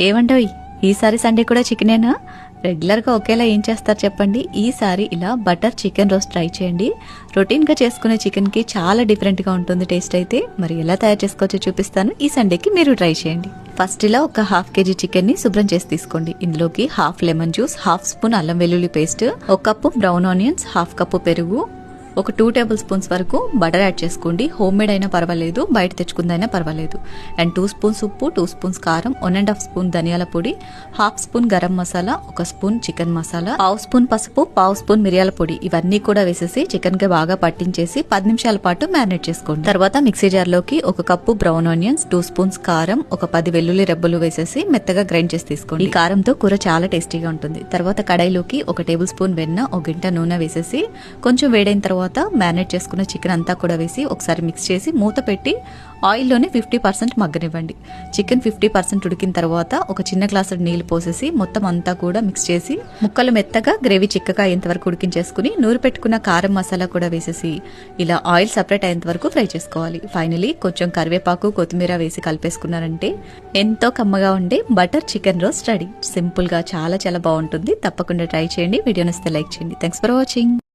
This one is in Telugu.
ఏమంటావు ఈసారి సండే కూడా చికెనేనా? రెగ్యులర్గా ఒకేలా ఏం చేస్తారు చెప్పండి. ఈసారి ఇలా బటర్ చికెన్ రోస్ట్ ట్రై చేయండి. రొటీన్గా చేసుకునే చికెన్కి చాలా డిఫరెంట్గా ఉంటుంది టేస్ట్ అయితే. మరి ఎలా తయారు చేసుకోవచ్చో చూపిస్తాను. ఈ సండేకి మీరు ట్రై చేయండి. ఫస్ట్ ఇలా ఒక హాఫ్ కేజీ చికెన్ని శుభ్రం చేసి తీసుకోండి. ఇందులోకి half lemon juice half spoon అల్లం వెల్లుల్లి పేస్ట్ ఒక cup brown onions half cup పెరుగు ఒక టూ టేబుల్ స్పూన్స్ వరకు బటర్ యాడ్ చేసుకోండి. హోమ్ మేడ్ అయినా పర్వాలేదు బయట తెచ్చుకుందైనా పర్వాలేదు. అండ్ టూ స్పూన్స్ ఉప్పు టూ స్పూన్స్ కారం వన్ అండ్ హాఫ్ స్పూన్ ధనియాల పొడి హాఫ్ స్పూన్ గరం మసాలా ఒక స్పూన్ చికెన్ మసాలా పావు స్పూన్ పసుపు పావు స్పూన్ మిరియాల పొడి. ఇవన్నీ కూడా వేసేసి చికెన్కి బాగా పట్టించేసి పది నిమిషాల పాటు మ్యారినేట్ చేసుకోండి. తర్వాత మిక్సీ జార్లోకి ఒక cup brown onions two spoons కారం ఒక పది వెల్లుల్లి రెబ్బలు వేసేసి మెత్తగా గ్రైండ్ చేసి తీసుకోండి. ఈ కారంతో కూర చాలా టేస్టీగా ఉంటుంది. తర్వాత కడాయిలోకి ఒక టేబుల్ స్పూన్ వెన్న ఒక గింట నూనె వేసేసి కొంచెం వేడైన తర్వాత తర్వాత మ్యారినేట్ చేసుకున్న చికెన్ అంతా కూడా వేసి ఒకసారి మిక్స్ చేసి మూత పెట్టి ఆయిల్లోనే ఫిఫ్టీ పర్సెంట్ మగ్గనివ్వండి. చికెన్ ఫిఫ్టీ పర్సెంట్ ఉడికిన తర్వాత ఒక చిన్న గ్లాసు నీళ్ళు పోసేసి మొత్తం అంతా కూడా మిక్స్ చేసి ముక్కలు మెత్తగా గ్రేవీ చిక్కగా అయ్యేంత వరకు ఉడికించేసుకుని నూరు పెట్టుకున్న కారం మసాలా కూడా వేసేసి ఇలా ఆయిల్ సపరేట్ అయ్యేంత వరకు ఫ్రై చేసుకోవాలి. ఫైనలీ కొంచెం కరివేపాకు కొత్తిమీర వేసి కలిపేసుకున్నారంటే ఎంతో కమ్మగా ఉండే బటర్ చికెన్ రోస్ట్ రెడీ. సింపుల్గా చాలా చాలా బాగుంటుంది. తప్పకుండా ట్రై చేయండి. వీడియో నస్తే లైక్ చేయండి. Thanks for watching.